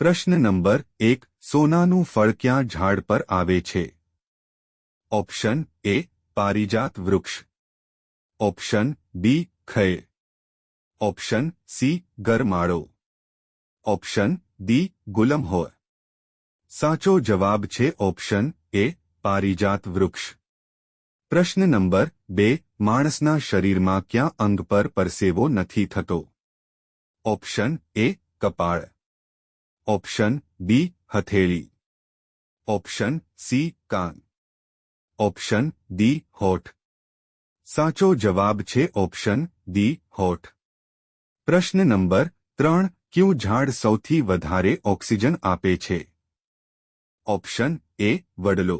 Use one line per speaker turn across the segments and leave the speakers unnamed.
પ્રશ્ન નંબર એક સોનાનું ફળ ક્યાં ઝાડ પર આવે છે ઓપ્શન એ પારિજાત વૃક્ષ option B ખય option C ગરમાળો option D ગુલમહોર સાચો જવાબ છે ઓપ્શન એ પારિજાત વૃક્ષ પ્રશ્ન નંબર બે માણસના શરીરમાં ક્યાં અંગ પર પરસેવો નથી થતો ઓપ્શન એ કપાળ ઓપ્શન બી હથેળી ઓપ્શન સી કાન ઓપ્શન ડી હોઠ સાચો જવાબ છે ઓપ્શન ડી હોઠ પ્રશ્ન નંબર ત્રણ, ક્યું ઝાડ સૌથી વધારે ઓક્સિજન આપે છે? ઓપ્શન એ વડલો.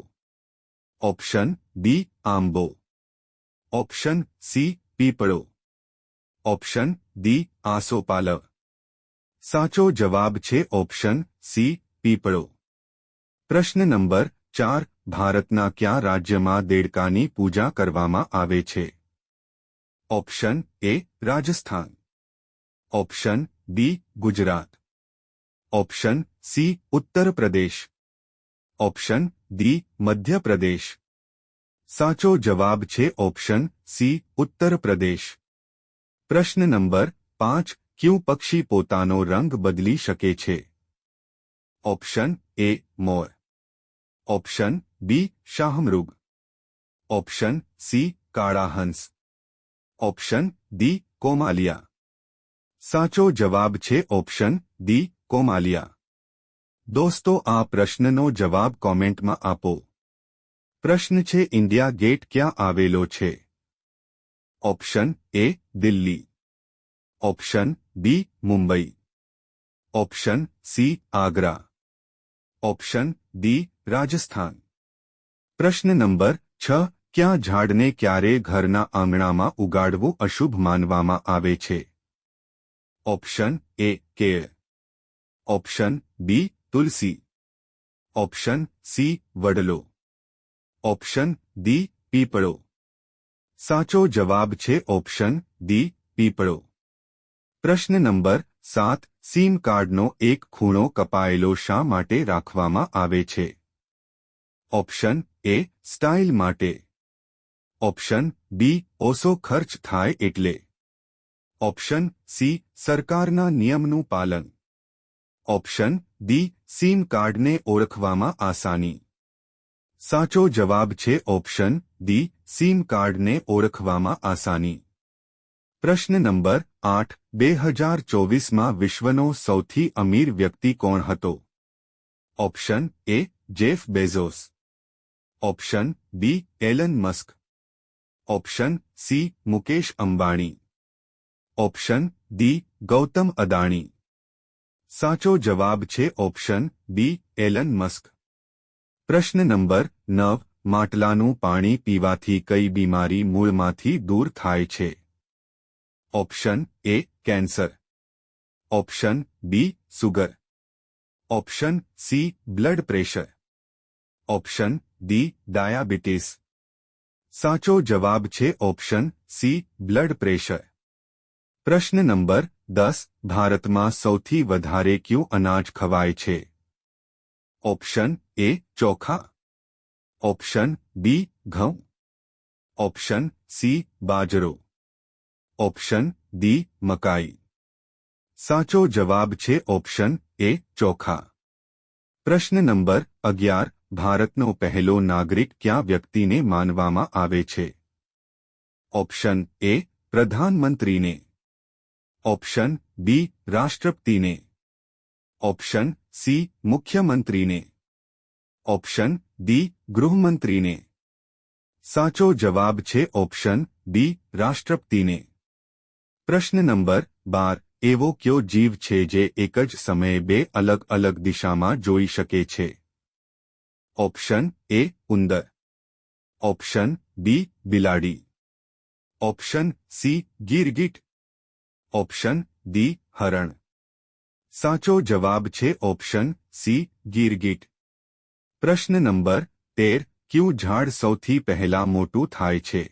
ઓપ્શન બી આંબો. ઓપ્શન સી પીપળો. ઓપ્શન ડી આસોપાલવ. સાચો જવાબ છે ઓપ્શન સી પીપળો પ્રશ્ન નંબર ચાર ભારતના કયા રાજ્યમાં દેડકાની પૂજા કરવામાં આવે છે option A Rajasthan option B Gujarat option C Uttar Pradesh option D Madhya Pradesh સાચો જવાબ છે ઓપ્શન સી ઉત્તર પ્રદેશ પ્રશ્ન નંબર પાંચ ક્યું પક્ષી પોતાનો રંગ બદલી શકે છે ઓપ્શન એ મોર ઓપ્શન બી શાહમૃગ ઓપ્શન સી કાળા હંસ ઓપ્શન ડી કોમાલિયા સાચો જવાબ છે ઓપ્શન ડી કોમાલિયા દોસ્તો આ પ્રશ્નનો જવાબ કોમેન્ટમાં આપો પ્રશ્ન છે ઇન્ડિયા ગેટ ક્યાં આવેલો છે option A Delhi option B Mumbai option C Agra option D Rajasthan પ્રશ્ન નંબર છ ક્યાં ઝાડને ક્યારે ઘરના આંગણામાં ઉગાડવું અશુભ માનવામાં આવે છે ઓપ્શન એ કેળ ઓપ્શન બી તુલસી ઓપ્શન સી વડલો ઓપ્શન ડી પીપળો સાચો જવાબ છે ઓપ્શન ડી પીપળો પ્રશ્ન નંબર સાત, સિમ કાર્ડનો એક ખૂણો કપાયેલો શા માટે રાખવામાં આવે છે? ઓપ્શન એ, સ્ટાઇલ માટે. ઓપ્શન બી, ઓછો ખર્ચ થાય એટલે. ઓપ્શન સી, સરકારના નિયમનું પાલન. ઓપ્શન ડી, સિમ કાર્ડને ઓળખવામાં આસાની. સાચો જવાબ છે ઓપ્શન ડી, સિમ કાર્ડને ઓળખવામાં આસાની. પ્રશ્ન નંબર આઠ બે હજાર ચોવીસમાં વિશ્વનો સૌથી અમીર વ્યક્તિ કોણ હતો? Option A, Jeff Bezos. Option B, Elon Musk. Option C, Mukesh Ambani. Option D, Gautam Adani. સાચો જવાબ છે ઓપ્શન બી, એલન મસ્ક. પ્રશ્ન નંબર નવ, માટલાનું પાણી પીવાથી કઈ બીમારી મૂળમાંથી દૂર થાય છે? option A cancer option B sugar option C blood pressure option D diabetes સાચો જવાબ છે ઓપ્શન સી બ્લડ પ્રેશર પ્રશ્ન નંબર દસ ભારતમાં સૌથી વધારે ક્યું અનાજ ખવાય છે ઓપ્શન એ ચોખા ઓપ્શન બી ઘઉં ઓપ્શન સી બાજરો ઓપ્શન ડી મકાઈ સાચો જવાબ છે ઓપ્શન એ ચોખા પ્રશ્ન નંબર અગિયાર ભારતનો પહેલો નાગરિક ક્યાં વ્યક્તિને માનવામાં આવે છે ઓપ્શન એ પ્રધાનમંત્રીને ઓપ્શન બી રાષ્ટ્રપતિને ઓપ્શન સી મુખ્યમંત્રીને ઓપ્શન ડી ગૃહમંત્રીને સાચો જવાબ છે ઓપ્શન બી રાષ્ટ્રપતિને પ્રશ્ન નંબર બાર એવો કયો જીવ છે જે એક જ સમયે બે અલગ અલગ દિશામાં જોઈ શકે છે ઓપ્શન એ ઉંદર ઓપ્શન બી બિલાડી ઓપ્શન સી ગીરગીટ ઓપ્શન ડી હરણ સાચો જવાબ છે ઓપ્શન સી ગીરગીટ પ્રશ્ન નંબર તેર ક્યું ઝાડ સૌથી પહેલા મોટું થાય છે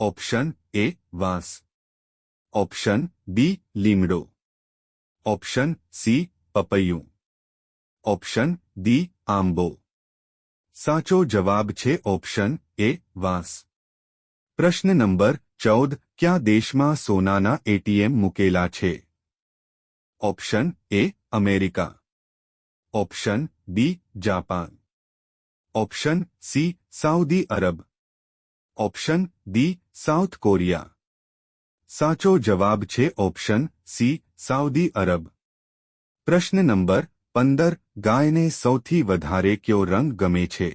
ઓપ્શન એ વાંસ ઓપ્શન બી લીમડો ઓપ્શન સી પપૈયું ઓપ્શન ડી આંબો સાચો જવાબ છે ઓપ્શન એ વાંસ પ્રશ્ન નંબર ચૌદ ક્યાં દેશમાં સોનાના એટીએમ મૂકેલા છે option A America option B Japan option C Saudi Arab option D South Korea સાચો જવાબ છે ઓપ્શન સી સાઉદી અરબ પ્રશ્ન નંબર પંદર ગાયને સૌથી વધારે કયો રંગ ગમે છે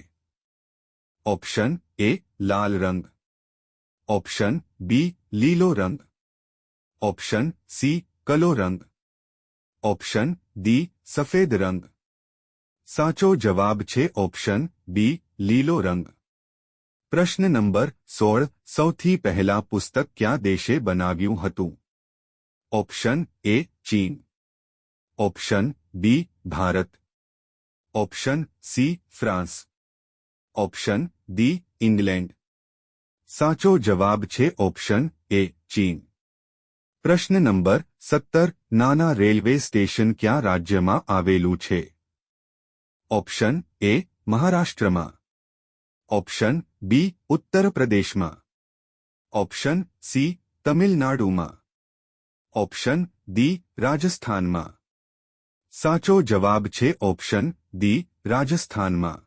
ઓપ્શન એ લાલ રંગ ઓપ્શન બી લીલો રંગ ઓપ્શન સી કલો રંગ ઓપ્શન ડી સફેદ રંગ સાચો જવાબ છે ઓપ્શન બી લીલો રંગ પ્રશ્ન નંબર સોળ સૌથી પહેલા પુસ્તક ક્યાં દેશે બનાવ્યું હતું ઓપ્શન એ ચીન option B Bharat option C France option D England સાચો જવાબ છે ઓપ્શન એ ચીન પ્રશ્ન નંબર સત્તર નાના રેલવે સ્ટેશન ક્યાં રાજ્યમાં આવેલું છે ઓપ્શન એ મહારાષ્ટ્રમાં ઓપ્શન બી ઉત્તર પ્રદેશમાં ઓપ્શન સી તમિલનાડુમાં ઓપ્શન ડી રાજસ્થાનમાં સાચો જવાબ છે ઓપ્શન ડી રાજસ્થાનમાં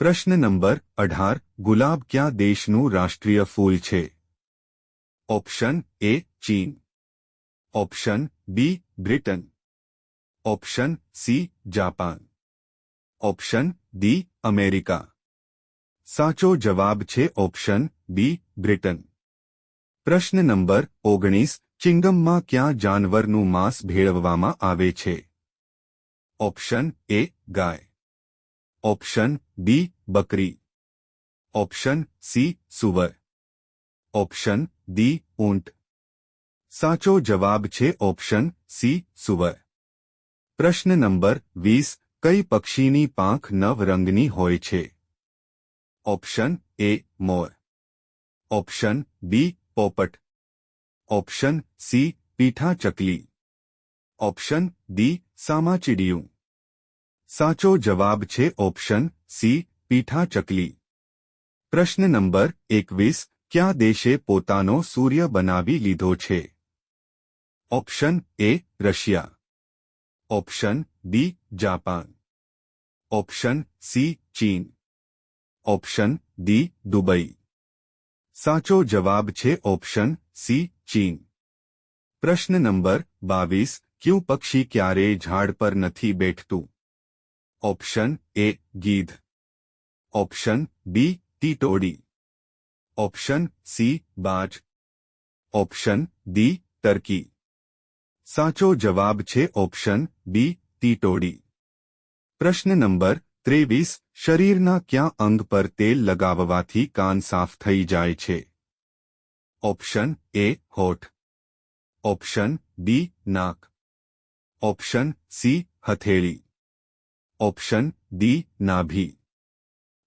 પ્રશ્ન નંબર અઢાર ગુલાબ ક્યાં દેશનું રાષ્ટ્રીય ફૂલ છે ઓપ્શન એ ચીન option B Britain option C Japan option D America સાચો જવાબ છે ઓપ્શન બી બ્રિટન પ્રશ્ન નંબર ઓગણીસ, ચિંગમમાં ક્યાં જાનવરનું માંસ ભેળવવામાં આવે છે? ઓપ્શન એ ગાય. ઓપ્શન બી બકરી. ઓપ્શન સી સુવર. ઓપ્શન ડી ઊંટ. સાચો જવાબ છે ઓપ્શન સી સુવર. પ્રશ્ન નંબર વીસ, કઈ પક્ષીની પાંખ નવ રંગની હોય છે? ઓપ્શન એ મોર. ઓપ્શન બી પોપટ ઓપ્શન સી પીઠા ચકલી ઓપ્શન ડી સામાચીડિયું સાચો જવાબ છે ઓપ્શન સી પીઠા ચકલી પ્રશ્ન નંબર એકવીસ ક્યાં દેશે પોતાનો સૂર્ય બનાવી લીધો છે option A Russia option B Japan option C ચીન ઓપ્શન ડી દુબઈ સાચો જવાબ છે ઓપ્શન સી ચીન પ્રશ્ન નંબર બાવીસ ક્યું પક્ષી ક્યારેય ઝાડ પર નથી બેઠતું option A ગીધ option B ટીટોડી option C બાજ ઓપ્શન ડી ટર્કી સાચો જવાબ છે ઓપ્શન બી ટીટોડી પ્રશ્ન નંબર ત્રેવીસ, શરીરના ક્યાં અંગ પર તેલ લગાવવાથી કાન સાફ થઈ જાય છે? ઓપ્શન એ, હોઠ. ઓપ્શન બી, નાક. ઓપ્શન સી, હથેળી. ઓપ્શન ડી, નાભી.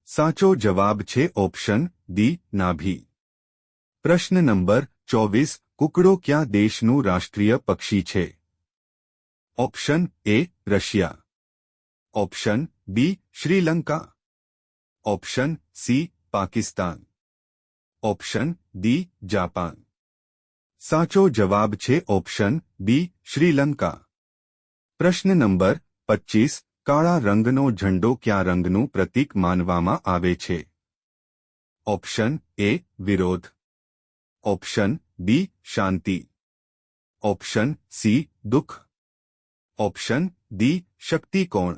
સાચો જવાબ છે ઓપ્શન ડી, નાભી. પ્રશ્ન નંબર ચોવીસ, કુકડો ક્યાં દેશનું રાષ્ટ્રીય પક્ષી છે? Option A, Russia. option B Sri Lanka option C Pakistan option D Japan સાચો જવાબ છે ઓપ્શન બી શ્રીલંકા પ્રશ્ન નંબર પચીસ કાળા રંગનો ઝંડો ક્યાં રંગનું પ્રતીક માનવામાં આવે છે ઓપ્શન એ વિરોધ ઓપ્શન બી શાંતિ ઓપ્શન સી દુઃખ ઓપ્શન ડી શક્તિકોણ